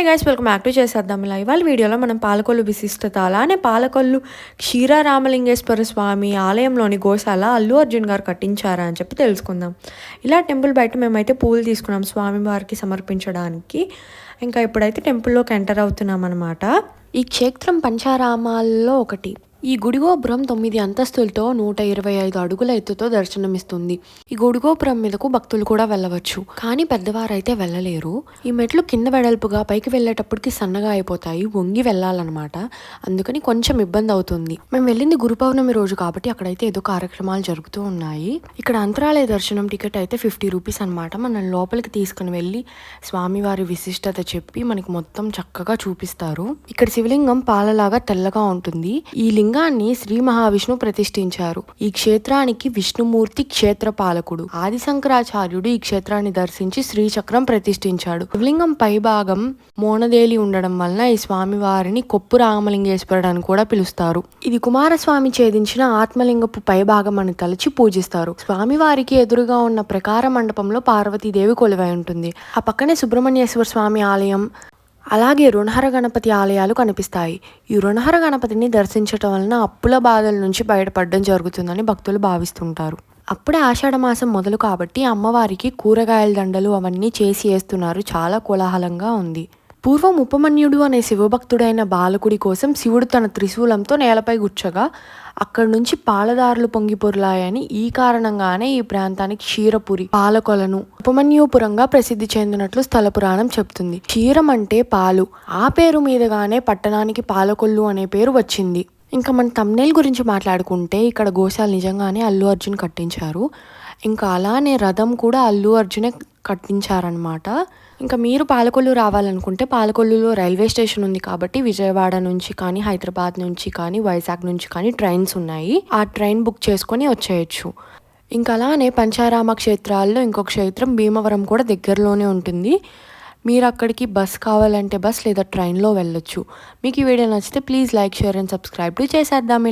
Hi guys welcome back to చేసేద్దాం ఇలా ఇవాళ వీడియోలో మనం పాలకొల్లు విశిష్టత అలానే పాలకొల్లు క్షీరారామలింగేశ్వర స్వామి ఆలయంలోని గోశాల అల్లు అర్జున్ గారు కట్టించారా అని చెప్పి తెలుసుకుందాం. ఇలా టెంపుల్ బయట మేమైతే పూలు తీసుకున్నాం స్వామి వారికి సమర్పించడానికి. ఇంకా ఇప్పుడైతే టెంపుల్లోకి ఎంటర్ అవుతున్నాం అనమాట ఈ క్షేత్రం పంచారామాల్లో ఒకటి. ఈ గుడిగోపురం తొమ్మిది అంతస్తులతో నూట ఇరవై ఐదు అడుగుల ఎత్తుతో దర్శనమిస్తుంది. ఈ గుడిగోపురం మీదకు భక్తులు కూడా వెళ్ళవచ్చు. కానీ పెద్దవారైతే వెళ్ళలేరు. ఈ మెట్లు కింద వెడల్పుగా పైకి వెళ్ళేటప్పటికి సన్నగా అయిపోతాయి. వంగి వెళ్ళాలన్నమాట. అందుకని కొంచెం ఇబ్బంది అవుతుంది. మేము వెళ్ళింది గురు పౌర్ణమి రోజు కాబట్టి అక్కడైతే ఏదో కార్యక్రమాలు జరుగుతూ ఉన్నాయి. ఇక్కడ అంతరాలయ దర్శనం టికెట్ అయితే ఫిఫ్టీ రూపీస్ అనమాట మనం లోపలికి తీసుకుని వెళ్ళి స్వామివారి విశిష్టత చెప్పి మనకి మొత్తం చక్కగా చూపిస్తారు. ఇక్కడ శివలింగం పాలలాగా తెల్లగా ఉంటుంది. ఈ లింగాన్ని శ్రీ మహావిష్ణు ప్రతిష్ఠించారు. ఈ క్షేత్రానికి విష్ణుమూర్తి క్షేత్ర పాలకుడు. ఆది శంకరాచార్యుడు ఈ క్షేత్రాన్ని దర్శించి శ్రీచక్రం ప్రతిష్ఠించాడు. శివలింగం పై భాగం మోనదేలి ఉండడం వలన ఈ స్వామి వారిని కొప్పు రామలింగేశ్వరుడు అని కూడా పిలుస్తారు. ఇది కుమారస్వామి ఛేదించిన ఆత్మలింగపు పై భాగం అని తలచి పూజిస్తారు. స్వామివారికి ఎదురుగా ఉన్న ప్రకార మండపంలో పార్వతీదేవి కొలువై ఉంటుంది. ఆ పక్కనే సుబ్రహ్మణ్యేశ్వర స్వామి ఆలయం అలాగే రుణహర గణపతి ఆలయాలు కనిపిస్తాయి. ఈ రుణహర గణపతిని దర్శించటం వలన అప్పుల బాధల నుంచి బయటపడడం జరుగుతుందని భక్తులు భావిస్తుంటారు. అప్పుడే ఆషాఢ మాసం మొదలు కాబట్టి అమ్మవారికి కూరగాయల దండలు అవన్నీ చేసి వేస్తున్నారు. చాలా కోలాహలంగా ఉంది. పూర్వం ఉపమన్యుడు అనే శివభక్తుడైన బాలకుడి కోసం శివుడు తన త్రిశూలంతో నేలపై గుచ్చగా అక్కడి నుంచి పాలదారులు పొంగిపొర్లాయని ఈ కారణంగానే ఈ ప్రాంతానికి క్షీరపురి పాలకొలను ఉపమన్యుపురంగా ప్రసిద్ధి చెందినట్లు స్థల పురాణం చెప్తుంది. క్షీరం అంటే పాలు. ఆ పేరు మీదగానే పట్టణానికి పాలకొల్లు అనే పేరు వచ్చింది. ఇంకా మన తమ్నేల్ గురించి మాట్లాడుకుంటే ఇక్కడ గోశాలు నిజంగానే అల్లు అర్జున్ కట్టించారు. ఇంకా అలానే రథం కూడా అల్లు అర్జునే కట్టించారనమాట ఇంకా మీరు పాలకొల్లు రావాలనుకుంటే పాలకొల్లులో రైల్వే స్టేషన్ ఉంది కాబట్టి విజయవాడ నుంచి కానీ హైదరాబాద్ నుంచి కానీ వైజాగ్ నుంచి కానీ ట్రైన్స్ ఉన్నాయి. ఆ ట్రైన్ బుక్ చేసుకొని వచ్చేయచ్చు. ఇంకా అలానే పంచారామ క్షేత్రాల్లో ఇంకొక క్షేత్రం భీమవరం కూడా దగ్గరలోనే ఉంటుంది. మీరు అక్కడికి బస్ కావాలంటే బస్ లేదా ట్రైన్లో వెళ్ళొచ్చు. మీకు ఈ వీడియో నచ్చితే please like share and subscribe to చేసేద్దాం.